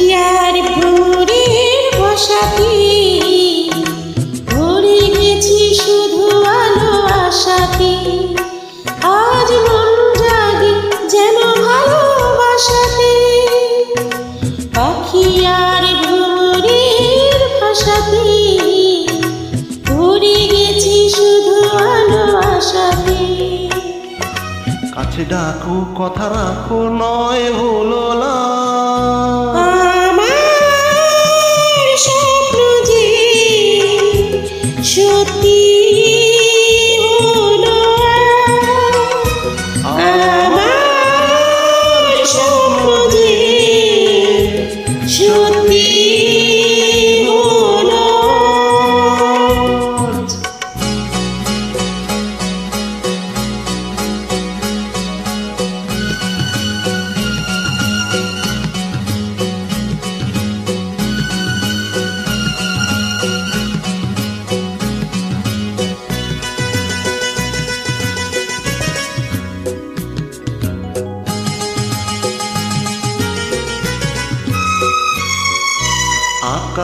আর ভোরের বসাতে ভরে গেছি শুধু আলো আশাতে। আজ মন জাগে যেন ভালোবাসাতে। পাখি আর ভোরের ভাষাতে। ভরে গেছি শুধু আলো আশাতে। কাছে ডাকো, কথা রাখো, নয় হলো না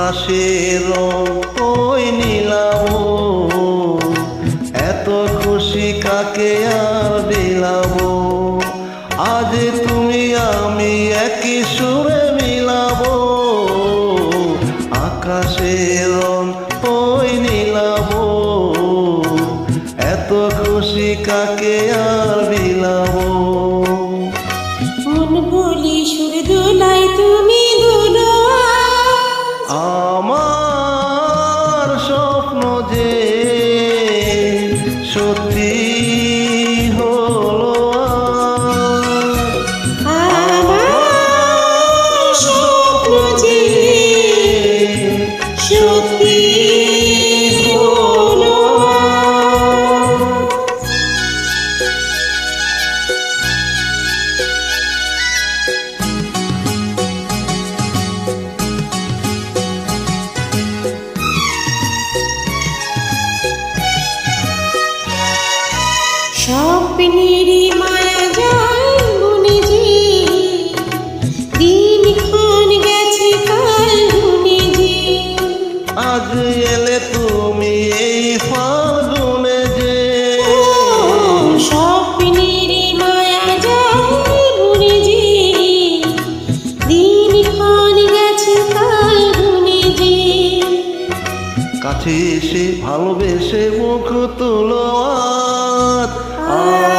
আকাশের ওই নীলাভ এত খুশি কাকে আর দিলাম আজ তুমি আমি একই সুরে মিলাব, আকাশের রং ওই নীলাভ এত খুশি কাকে আর দিলাম সত্যি স্বপ্নেরই মায়া যায় মনে যে। দিন ক্ষণ গেছে কাল গুনে যে। আজ এলে তুমি এই ফাগুনে যে। স্বপ্নেরই মায়া যায় মনে যে। দিন ক্ষণ গেছে কাল গুনে যে। কাছে এসে ভালোবেসে মুখ তুলো আর